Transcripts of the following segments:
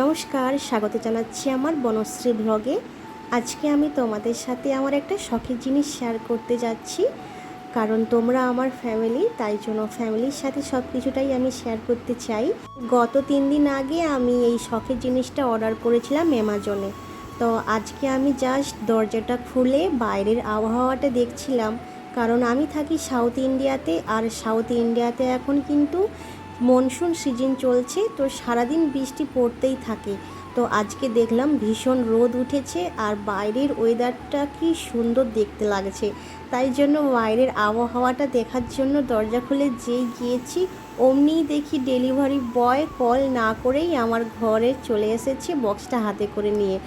নমস্কার, স্বাগত জানাচ্ছি আমার বনশ্রী ব্লগে। আজকে আমি তোমাদের সাথে আমার একটা শখের জিনিস শেয়ার করতে যাচ্ছি। কারণ তোমরা আমার ফ্যামিলি তাই জন্য ফ্যামিলির সাথে সব কিছুটাই আমি শেয়ার করতে চাই। গত তিন দিন আগে আমি এই শখের জিনিসটা অর্ডার করেছিলাম অ্যামাজনে। তো আজকে আমি জাস্ট দরজাটা খুলে বাইরের আবহাওয়াটা দেখছিলাম। কারণ আমি থাকি সাউথ ইন্ডিয়াতে আর সাউথ ইন্ডিয়াতে এখন কিন্তু মনসুন সিজন চলছে, তো সারাদিন বৃষ্টি পড়তেই থাকে। তো আজকে দেখলাম ভীষণ রোদ উঠেছে আর বাইরের ওয়েদারটা কি সুন্দর দেখতে লাগছে। তাই জন্য বাইরের আবহাওয়াটা দেখার জন্য দরজা খুলে যেই গিয়েছি অমনিই দেখি ডেলিভারি বয় কল না করেই আমার ঘরে চলে এসেছে বক্সটা হাতে করে নিয়ে।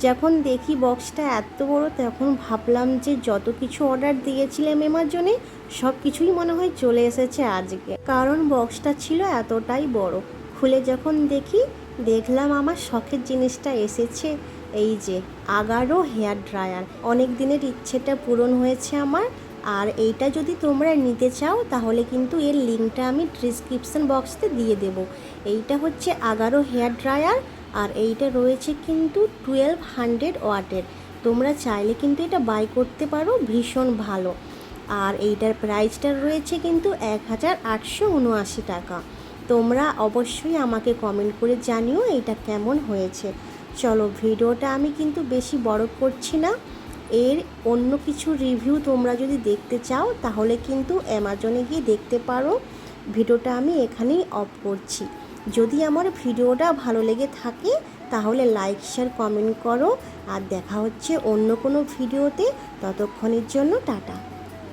যখন দেখি বক্সটা এত বড়, তখন ভাবলাম যে যত কিছু অর্ডার দিয়েছিলাম এমাজনে সব কিছুই মনে হয় চলে এসেছে আজকে। কারণ বক্সটা ছিল এতটাই বড়। খুলে যখন দেখি, দেখলাম আমার শখের জিনিসটা এসেছে। এই যে, আগারো হেয়ার ড্রায়ার অনেক দিনের ইচ্ছেটা পূরণ হয়েছে আমার। আর এইটা যদি তোমরা নিতে চাও, তাহলে কিন্তু এর লিঙ্কটা আমি ডিসক্রিপশন বক্সতে দিয়ে দেব। এইটা হচ্ছে আগারো হেয়ার ড্রায়ার আর এইটা রয়েছে কিন্তু টুয়েলভ হান্ড্রেড ওয়াটের। তোমরা চাইলে কিন্তু এটা বাই করতে পারো, ভীষণ ভালো। আর এইটার প্রাইসটা রয়েছে কিন্তু এক হাজার আটশো উনআশি টাকা। তোমরা অবশ্যই আমাকে কমেন্ট করে জানিও এটা কেমন হয়েছে। চলো, ভিডিওটা আমি কিন্তু বেশি বড় করছি না। এর অন্য কিছু রিভিউ তোমরা যদি দেখতে চাও, তাহলে কিন্তু অ্যামাজনে গিয়ে দেখতে পারো। ভিডিওটা আমি এখানেই অফ করছি। যদি আমার ভিডিওটা ভালো লেগে থাকে, তাহলে লাইক শেয়ার কমেন্ট করো। আর দেখা হচ্ছে অন্য কোনো ভিডিওতে। ততক্ষণের জন্য টাটা।